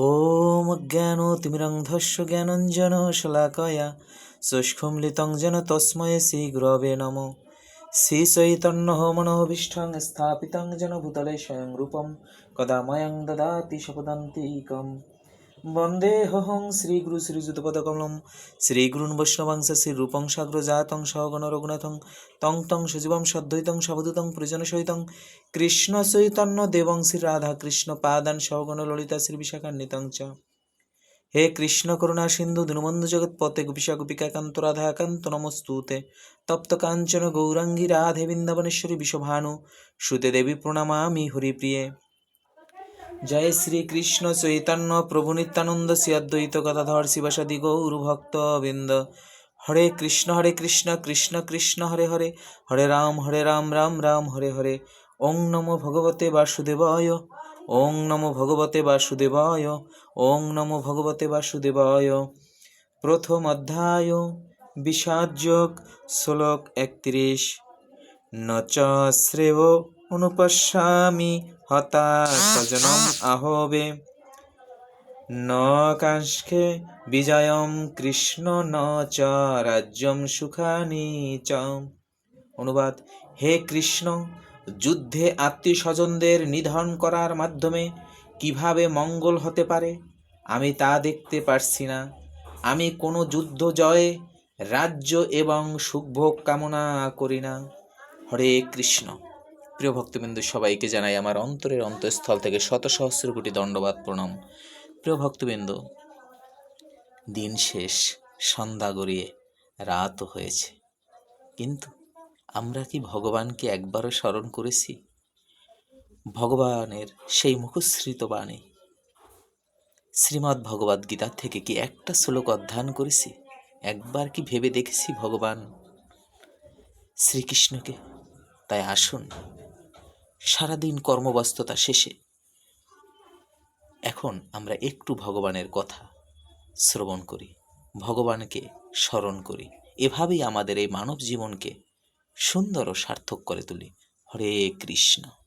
ॐ ज्ञानोतिमिरन्धस्य ज्ञानञ्जनशलाकया सुष्ठुम्लितं जेन तस्मै श्रीगुरवे नमः श्रीचैतन्यमनोभीष्टं स्थापितं जेन भूतले स्वयं रूपं कदा मयं ददाति বন্দে হহং শ্রী বন্দেহং শ্রীগুরু শ্রীযুতপদকমলম শ্রীগুরুন বৈষ্ণবাংশ শ্রীরূপং সাগ্রজাতং সহগণ রঘুনাথং, তং তং সজীবম সদ্বৈতং সবদূতং প্রজনসহিতং কৃষ্ণ চৈতন্য দেবং শ্রীরাধা কৃষ্ণ পাদান সহগণ ললিতা শ্রী বিশাখান্বিতং চ। হে কৃষ্ণ করুণা সিন্ধু দীনবন্ধু জগৎপতে গোপীষা গোপিকাকান্ত রাধাকান্ত নমস্তুতে। তপ্ত কাঞ্চন গৌরাঙ্গী রাধে বৃন্দাবনেশ্বরী বিশ্বভানু সুতে দেবী প্রণামামি হরিপ্রিয়ে। জয় শ্রী কৃষ্ণ চৈতন্য প্রভু নিত্যানন্দ শ্রী অদ্বৈত গদাধর শিবাসাদি গৌর ভক্ত বৃন্দ হরে কৃষ্ণ হরে কৃষ্ণ কৃষ্ণ কৃষ্ণ, হরে হরে। হরে রাম হরে রাম রাম রাম, হরে হরে। ওং নমো ভগবতে বাসুদেবায়। ওং নমো ভগবতে বাসুদেবায়। ওং নমো ভগবতে বাসুদেবায়। প্রথম অধ্যায় বিষাদযোগ শ্লোক একত্রিশ। ন চ শ্রেয় অনুপশ্যামি হতাশজনম আহবে। ন কাঙ্ক্ষে বিজয়ম কৃষ্ণ ন চ রাজ্যম সুখানি চ। অনুবাদ, হে কৃষ্ণ, যুদ্ধে আত্মীয় স্বজনদের নিধন করার মাধ্যমে কীভাবে মঙ্গল হতে পারে? আমি তা দেখতে পারছি না। আমি কোনো যুদ্ধ জয়ে রাজ্য এবং সুখভোগ কামনা করি না। হরে কৃষ্ণ। প্রিয় ভক্তবিন্দু, সবাইকে জানাই আমার অন্তরের অন্তঃস্থল থেকে শত সহস্র কোটি দণ্ডবাদ, প্রণাম। প্রিয় ভক্তবিন্দু, দিন শেষ, সন্ধ্যা গড়িয়ে রাতও হয়েছে। কিন্তু আমরা কি ভগবানকে একবারও স্মরণ করেছি? ভগবানের সেই মুখশ্রিত বাণী। শ্রীমদ্ ভগবদ গীতা থেকে কি একটা শ্লোক অধ্যয়ন করেছি? একবার কি ভেবে দেখেছি ভগবান? শ্রীকৃষ্ণকে, তাই আসুন। সারাদিন কর্মব্যস্ততা শেষে। এখন আমরা একটু ভগবানের কথা শ্রবণ করি, ভগবানকে স্মরণ করি। এভাবেই আমাদের এই মানব জীবনকে সুন্দর ও সার্থক করে তুলি। হরে কৃষ্ণ।